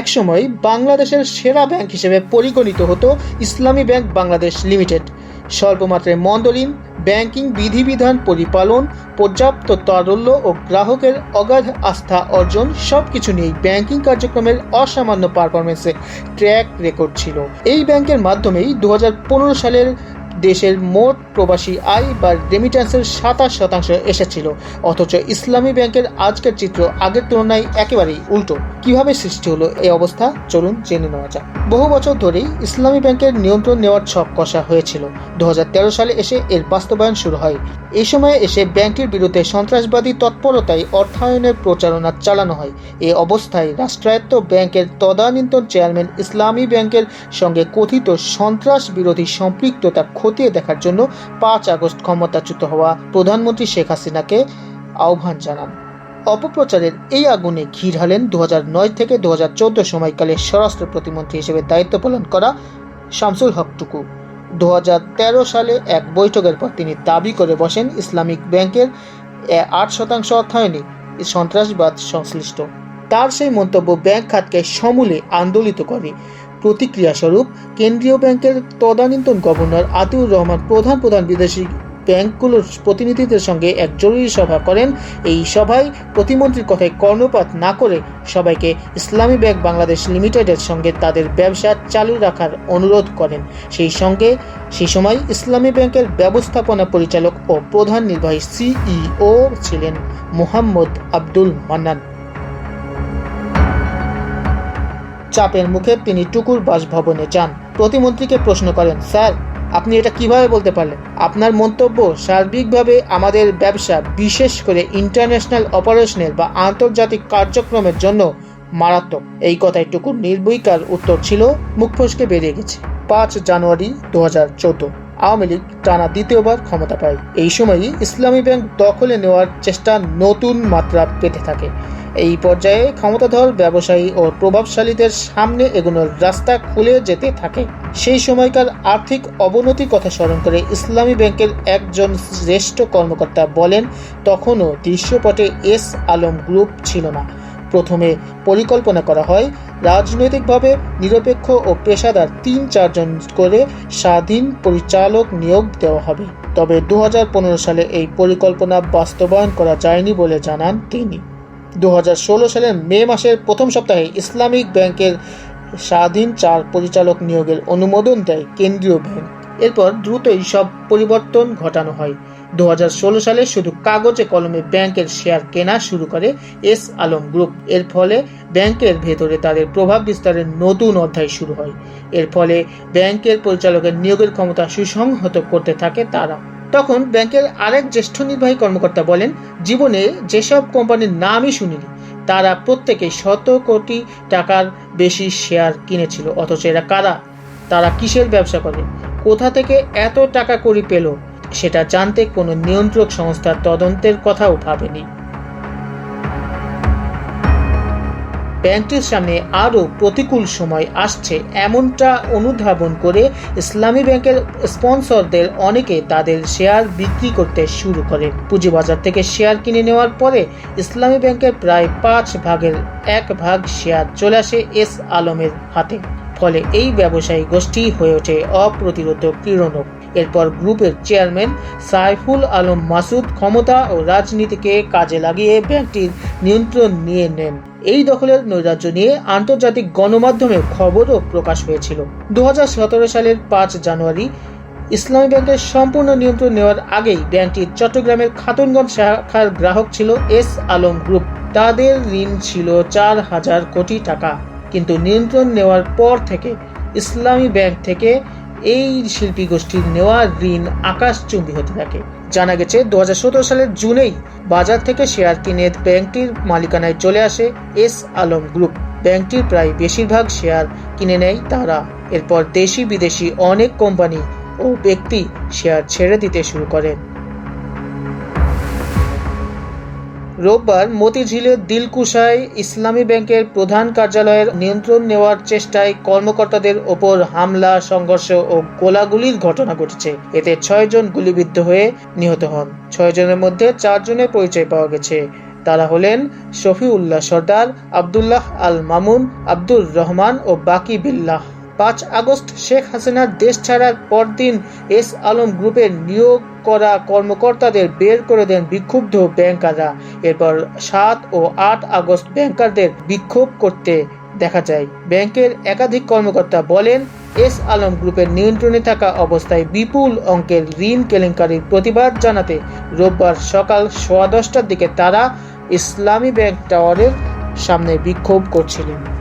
একসময় বাংলাদেশের সেরা ব্যাংক হিসেবে পরিগণিত হতো ইসলামী ব্যাংক বাংলাদেশ লিমিটেড। স্বল্পমাত্রায় মন্দলিন ব্যাংকিং বিধিবিধান পরিপালন, পর্যাপ্ত তারল্য ও গ্রাহকের অগাধ আস্থা অর্জন সব কিছু নিয়েই ব্যাংকিং কার্যক্রমের অসামান্য পারফরমেন্সে ট্র্যাক রেকর্ড ছিল। এই ব্যাংকের মাধ্যমেই দু হাজার পনেরো সালের দেশের মোট প্রবাসী আয় বা রেমিট্যান্সের সাতাশ শতাংশ এসেছিল। অথচ ইসলামী ব্যাংকের আজকের চিত্র আগের তুলনায় একেবারেই উল্টো। কীভাবে সৃষ্টি হলো এই অবস্থা? চলুন জেনে নেওয়া যাক। বহু বছর ধরেই ইসলামী ব্যাংকের নিয়ন্ত্রণ নেওয়ার ছক কষা হয়েছিল। দু হাজার তেরো সালে এসে এর বাস্তবায়ন শুরু হয়। এই সময়ে এসে ব্যাংকটির বিরুদ্ধে সন্ত্রাসবাদী তৎপরতায় অর্থায়নের প্রচারণা চালানো হয়। এ অবস্থায় রাষ্ট্রায়ত্ত ব্যাংকের তদানীন্তন চেয়ারম্যান ইসলামী ব্যাংকের সঙ্গে কথিত সন্ত্রাস বিরোধী সম্পৃক্ততা খতিয়ে দেখার জন্য পাঁচ আগস্ট ক্ষমতাচ্যুত হওয়া প্রধানমন্ত্রী শেখ হাসিনাকে আহ্বান জানান। অপপ্রচারের এই আগুনে ঘি ঢালেন দু থেকে দু হাজার চোদ্দ সময়কালে স্বরাষ্ট্র প্রতিমন্ত্রী হিসেবে দায়িত্ব পালন করা শামসুল হক টুকু। দু হাজার তেরো সালে এক বৈঠকের পর তিনি দাবি করে বসেন ইসলামিক ব্যাংকের আট শতাংশ অর্থায়নে সন্ত্রাসবাদ সংশ্লিষ্ট। তার সেই মন্তব্য ব্যাংক খাতকে সমূলে আন্দোলিত করে। প্রতিক্রিয়াস্বরূপ কেন্দ্রীয় ব্যাংকের তদানীন্তন গভর্নর আতিউর রহমান প্রধান প্রধান বিদেশি ব্যাংকগুলোর প্রতিনিধিদের সঙ্গে এক জরুরি সভা করেন। এই সভায় প্রতিমন্ত্রীর কথায় কর্ণপাত না করে সবাইকে ইসলামী ব্যাংক বাংলাদেশ লিমিটেডের সঙ্গে তাদের ব্যবসা চালু রাখার অনুরোধ করেন। সেই সঙ্গে, সেই সময় ইসলামী ব্যাংকের ব্যবস্থাপনা পরিচালক ও প্রধান নির্বাহী সিইও ছিলেন মোহাম্মদ আব্দুল মান্নান। চাপের মুখে তিনি টুকুর বাসভবনে যান। প্রতিমন্ত্রীকে প্রশ্ন করেন, স্যার আপনি এটা কীভাবে বলতে পারলেন? আপনার মন্তব্য সার্বিকভাবে আমাদের ব্যবসা, বিশেষ করে ইন্টারন্যাশনাল অপারেশনের বা আন্তর্জাতিক কার্যক্রমের জন্য মারাত্মক। এই কথায় টুকুর নির্বৈকার উত্তর ছিল, মুখ ফসকে বেরিয়ে গেছে। পাঁচ জানুয়ারি দু হাজার চোদ্দ। আওয়ামী লীগ টানা দ্বিতীয়বার ক্ষমতা পায়। এই সময়ই ইসলামী ব্যাংক দখলে নেওয়ার চেষ্টা নতুন মাত্রা পেতে থাকে। এই পর্যায়ে ক্ষমতাধর ব্যবসায়ী ও প্রভাবশালীদের সামনে এগোনোর রাস্তা খুলে যেতে থাকে। সেই সময়কার আর্থিক অবনতির কথা স্মরণ করে ইসলামী ব্যাংকের একজন শ্রেষ্ঠ কর্মকর্তা বলেন, তখনও দৃশ্যপটে এস আলম গ্রুপ ছিল না। প্রথমে পরিকল্পনা করা হয়, রাজনৈতিকভাবে নিরপেক্ষ ও পেশাদার তিন চারজন করে স্বাধীন পরিচালক নিয়োগ দেওয়া হবে। তবে দু হাজার পনেরো সালে এই পরিকল্পনা বাস্তবায়ন করা যায়নি বলে জানান তিনি। দু হাজার ষোলো সালের মে মাসের প্রথম সপ্তাহে ইসলামিক ব্যাংকের স্বাধীন চার পরিচালক নিয়োগের অনুমোদন দেয় কেন্দ্রীয় ব্যাংক। এরপর দ্রুতই সব পরিবর্তন ঘটানো হয়। দু হাজার ষোলো সালে শুধু কাগজে কলমে ব্যাংকের শেয়ার কেনা শুরু করে এস আলম গ্রুপ। এর ফলে ব্যাংকের ভেতরে তাদের প্রভাব বিস্তারের নতুন অধ্যায় শুরু হয়। এর ফলে ব্যাংকের পরিচালকের নিয়োগের ক্ষমতা সুসংহত করতে থাকে তারা। তখন ব্যাংকের আরেক জ্যেষ্ঠ নির্বাহী কর্মকর্তা বলেন, জীবনে যেসব কোম্পানির নামই শুনিনি, তারা প্রত্যেকে শত কোটি টাকার বেশি শেয়ার কিনেছিল। অথচ এরা কারা? তারা কিসের ব্যবসা করে? কোথা থেকে এত টাকা করি পেল? সেটা জানতে কোনো নিয়ন্ত্রক সংস্থার তদন্তের কথাও ভাবেনি। ব্যাংকটির সামনে আরও প্রতিকূল সময় আসছে। এমনটা অনুধাবন করে ইসলামী ব্যাংকের স্পন্সরদের অনেকে তাদের শেয়ার বিক্রি করতে শুরু করে পুঁজিবাজার থেকে শেয়ার কিনে নেওয়ার পরে ইসলামী ব্যাংকের প্রায় পাঁচ ভাগের এক ভাগ শেয়ার চলে আসে এস আলমের হাতে। ফলে এই ব্যবসায়ী গোষ্ঠী হয়ে ওঠে অপ্রতিরোধ ক্রীড়নক এরপর গ্রুপের চেয়ারম্যান সাইফুল আলম মাসুদ ক্ষমতা ও রাজনীতিকে কাজে লাগিয়ে ব্যাংকটির নিয়ন্ত্রণ নিয়ে নেন। এই দখলের নৈরাজ্য নিয়ে আন্তর্জাতিক গণমাধ্যমে খবরও প্রকাশ হয়েছিল। দু হাজার সতেরো সালের পাঁচ জানুয়ারি ইসলামী ব্যাংকের সম্পূর্ণ নিয়ন্ত্রণ নেওয়ার আগেই ব্যাংকটির চট্টগ্রামের খাতুনগঞ্জ শাখার গ্রাহক ছিল এস আলম গ্রুপ। তাদের ঋণ ছিল চার হাজার কোটি টাকা। কিন্তু নিয়ন্ত্রণ নেওয়ার পর থেকে ইসলামী ব্যাংক থেকে এই শিল্পী গোষ্ঠীর নেওয়া ঋণ আকাশচুম্বী হতে থাকে। জানা গেছে, দু হাজার সতেরো সালের জুনেই বাজার থেকে শেয়ার কিনে ব্যাংকটির মালিকানায় চলে আসে এস আলম গ্রুপ। ব্যাংকটির প্রায় বেশিরভাগ শেয়ার কিনে নেয় তারা। এরপর দেশি বিদেশি অনেক কোম্পানি ও ব্যক্তি শেয়ার ছেড়ে দিতে শুরু করেন রোববার মতিঝিলের দিলকুশায় ইসলামী ব্যাংকের প্রধান কার্যালয়ের নিয়ন্ত্রণ নেওয়ার চেষ্টায় কর্মকর্তাদের ওপর হামলা, সংঘর্ষ ও গোলাগুলির ঘটনা ঘটেছে। এতে ছয়জন গুলিবিদ্ধ হয়ে নিহত হন। ছয়জনের মধ্যে চারজনের পরিচয় পাওয়া গেছে। তারা হলেন শফিউল্লাহ সর্দার, আবদুল্লাহ আল মামুন আব্দুর রহমান ও বাকি বিল্লাহ। পাঁচ আগস্ট শেখ হাসিনার দেশ ছাড়ার পরদিন এস আলম গ্রুপের নিয়োগ করা কর্মকর্তাদের বের করে দেন বিক্ষুব্ধ ব্যাংকাররা। এরপর সাত ও আট আগস্ট ব্যাংকারদের বিক্ষোভ করতে দেখা যায়। ব্যাংকের একাধিক কর্মকর্তা বলেন, এস আলম গ্রুপের নিয়ন্ত্রণে থাকা অবস্থায় বিপুল অঙ্কের ঋণ কেলেঙ্কারির প্রতিবাদ জানাতে রোববার সকাল সোয়া দশটার দিকে তারা ইসলামী ব্যাংক টাওয়ারের সামনে বিক্ষোভ করছিলেন।